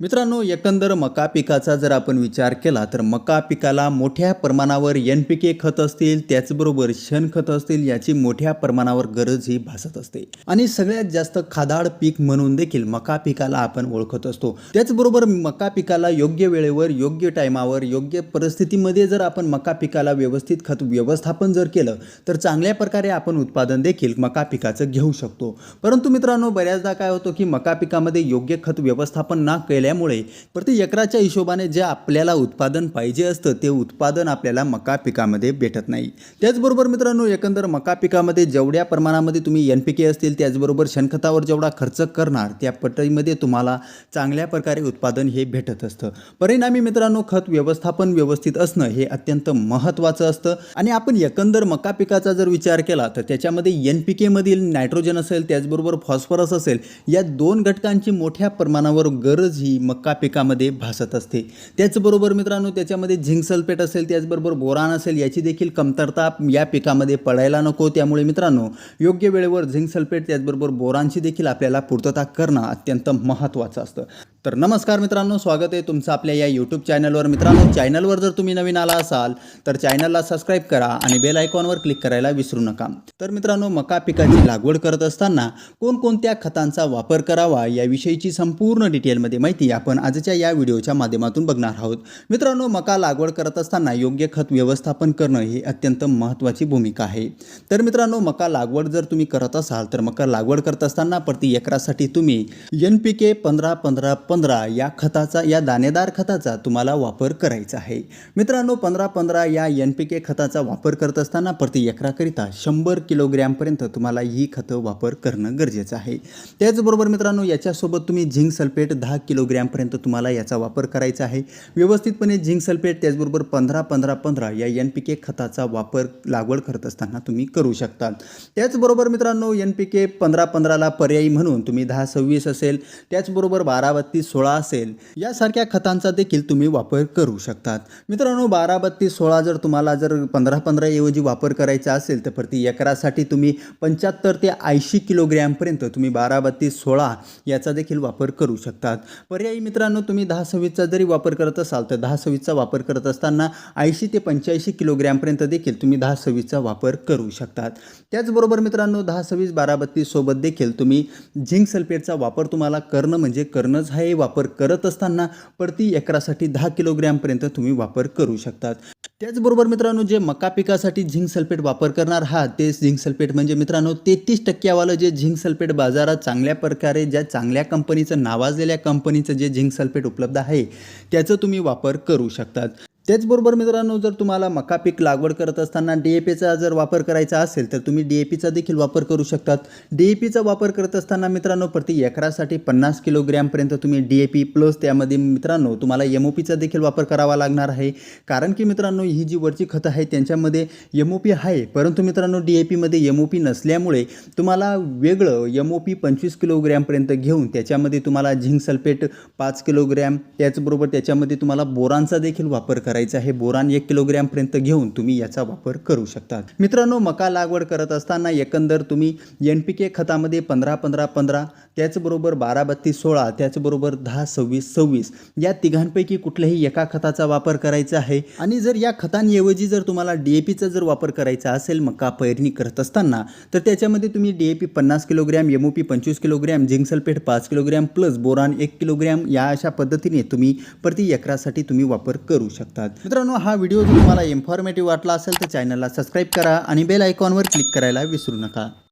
मित्रांनो एकंदर मका पिकाचा जर आपण विचार केला तर मका पिकाला मोठ्या प्रमाणावर एन पी के खत असतील त्याचबरोबर शेणखत असतील याची मोठ्या प्रमाणावर गरज ही भासत असते. आणि सगळ्यात जास्त खादाड पीक म्हणून देखील मका पिकाला आपण ओळखत असतो. त्याचबरोबर मका पिकाला योग्य वेळेवर योग्य टायमावर योग्य परिस्थितीमध्ये जर आपण मका पिकाला व्यवस्थित खत व्यवस्थापन जर केलं तर चांगल्या प्रकारे आपण उत्पादन देखील मका पिकाचं घेऊ शकतो. परंतु मित्रांनो बऱ्याचदा काय होतं की मका पिकामध्ये योग्य खत व्यवस्थापन ना झाल्यामुळे प्रति एकराच्या हिशोबाने जे आपल्याला उत्पादन पाहिजे असतं ते उत्पादन आपल्याला मका पिकामध्ये भेटत नाही. त्याचबरोबर मित्रांनो एकंदर मका पिकामध्ये जेवढ्या प्रमाणामध्ये तुम्ही एन पी के असतील त्याचबरोबर शेणखतावर जेवढा खर्च करणार त्या पटईमध्ये तुम्हाला चांगल्या प्रकारे उत्पादन हे भेटत असतं. परिणामी मित्रांनो खत व्यवस्थापन व्यवस्थित असणं हे अत्यंत महत्त्वाचं असतं. आणि आपण एकंदर मका पिकाचा जर विचार केला तर त्याच्यामध्ये एन पी केमधील नायट्रोजन असेल त्याचबरोबर फॉस्फरस असेल या दोन घटकांची मोठ्या प्रमाणावर गरज ही मक्का पिकामध्ये भासत असते. त्याचबरोबर मित्रांनो त्याच्यामध्ये झिंक सल्फेट असेल त्याचबरोबर बोरान असेल याची देखील कमतरता या पिकामध्ये पडायला नको. त्यामुळे मित्रांनो योग्य वेळेवर झिंक सल्फेट त्याचबरोबर बोरांची देखील आपल्याला पूर्तता करणं अत्यंत महत्त्वाचं असतं. तर नमस्कार मित्रांनो स्वागत आहे तुमचं आपल्या या यूट्यूब चॅनलवर मित्रांनो चॅनलवर जर तुम्ही नवीन आला असाल तर चॅनलला सबस्क्राईब करा आणि बेल आयकॉनवर क्लिक करायला विसरू नका. तर मित्रांनो मका पिकाची लागवड करत असताना कोणकोणत्या खतांचा वापर करावा याविषयीची संपूर्ण डिटेलमध्ये माहिती आपण आजच्या या व्हिडिओच्या माध्यमातून बघणार आहोत. मित्रांनो मका लागवड करत असताना योग्य खत व्यवस्थापन करणं ही अत्यंत महत्त्वाची भूमिका आहे. तर मित्रांनो मका लागवड जर तुम्ही करत असाल तर मका लागवड करत असताना प्रति एकरासाठी तुम्ही एन पी के पंधरा पंधरा पंधरा या खताचा या दाणेदार खताचा तुम्हाला वापर करायचा आहे. मित्रांनो पंधरा पंधरा या एन पी के खताचा वापर करत असताना प्रति एकराकरिता शंभर किलोग्रॅमपर्यंत तुम्हाला ही खतं वापर करणं गरजेचं आहे. त्याचबरोबर मित्रांनो याच्यासोबत तुम्ही झिंक सल्फेट दहा किलोग्रॅमपर्यंत तुम्हाला याचा वापर करायचा आहे. व्यवस्थितपणे झिंक सल्फेट त्याचबरोबर पंधरा पंधरा पंधरा या एन पी के खताचा वापर लागवड करत असताना तुम्ही करू शकता. त्याचबरोबर मित्रांनो एन पी के पंधरा पंधराला पर्यायी म्हणून तुम्ही दहा सव्वीस असेल त्याचबरोबर बारा बत्तीस सोळा असेल यासारख्या खतांचा देखील तुम्ही वापर करू शकतात. मित्रांनो बारा बत्तीस सोळा जर तुम्हाला जर पंधरा पंधरा ऐवजी वापर करायचा असेल तर प्रति एकरासाठी तुम्ही पंच्याहत्तर ते ऐंशी किलोग्रॅमपर्यंत तुम्ही बारा बत्तीस सोळा याचा देखील वापर करू शकतात. पर्यायी मित्रांनो तुम्ही दहा सव्वीसचा जरी वापर करत असाल तर दहा सव्वीसचा वापर करत असताना ऐंशी ते पंच्याऐंशी किलोग्रॅमपर्यंत देखील तुम्ही दहा सव्वीसचा वापर करू शकतात. त्याचबरोबर मित्रांनो दहा सव्वीस बारा बत्तीस सोबत देखील तुम्ही झिंक सल्फेटचा वापर तुम्हाला करणं म्हणजे करणंच हा हे वापर करत असताना प्रति एकरासाठी दहा किलोग्रॅमपर्यंत तुम्ही वापर करू शकतात. त्याचबरोबर मित्रांनो जे मका पिकासाठी झिंक सल्फेट वापर करणार आहात ते झिंक सल्फेट म्हणजे मित्रांनो तेहतीस टक्क्यावालं जे झिंक सल्फेट बाजारात चांगल्या प्रकारे ज्या चांगल्या कंपनीचं नावाजलेल्या कंपनीचं जे झिंक सल्फेट उपलब्ध आहे त्याचं तुम्ही वापर करू शकतात. त्याचबरोबर मित्रांनो जर तुम्हाला मका पीक लागवड करत असताना डी ए पीचा जर वापर करायचा असेल तर तुम्ही डी ए पीचा देखील वापर करू शकतात. डी ए पीचा वापर करत असताना मित्रांनो प्रति एकरासाठी पन्नास किलोग्रॅमपर्यंत तुम्ही डी ए पी प्लस त्यामध्ये मित्रांनो तुम्हाला एम ओ पीचा देखील वापर करावा लागणार आहे. कारण की मित्रांनो ही जी वरची खतं आहे त्यांच्यामध्ये एम ओ पी आहे. परंतु मित्रांनो डी ए पीमध्ये एम ओ पी नसल्यामुळे तुम्हाला वेगळं एम ओ पी पंचवीस किलोग्रॅमपर्यंत घेऊन त्याच्यामध्ये तुम्हाला झिंक सल्फेट पाच किलोग्रॅम त्याचबरोबर त्याच्यामध्ये तुम्हाला बोरांचा देखील वापर करायचं आहे. बोरान एक किलोग्रॅमपर्यंत घेऊन तुम्ही याचा वापर करू शकता मित्रांनो मका लागवड करत असताना एकंदर तुम्ही एन पी के खतामध्ये पंधरा पंधरा पंधरा त्याचबरोबर बारा बत्तीस सोळा त्याचबरोबर दहा सव्वीस सव्वीस या तिघांपैकी कुठल्याही एका खताचा वापर करायचा आहे. आणि जर या खतांऐवजी जर तुम्हाला डी ए पीचा जर वापर करायचा असेल मका पेरणी करत असताना तर त्याच्यामध्ये तुम्ही डी ए पी पन्नास किलोग्रॅम एम ओ पी पंचवीस किलोग्रॅम झिंक सल्फेट पाच किलोग्रॅम प्लस बोरान एक किलोग्रॅम या अशा पद्धतीने तुम्ही प्रति एकरासाठी तुम्ही वापर करू शकता. असतात मित्रांनो हा व्हिडिओ जर तुम्हाला इन्फॉर्मेटिव्ह वाटला असेल तर चॅनलला सबस्क्राईब करा आणि बेल आयकॉनवर क्लिक करायला विसरू नका.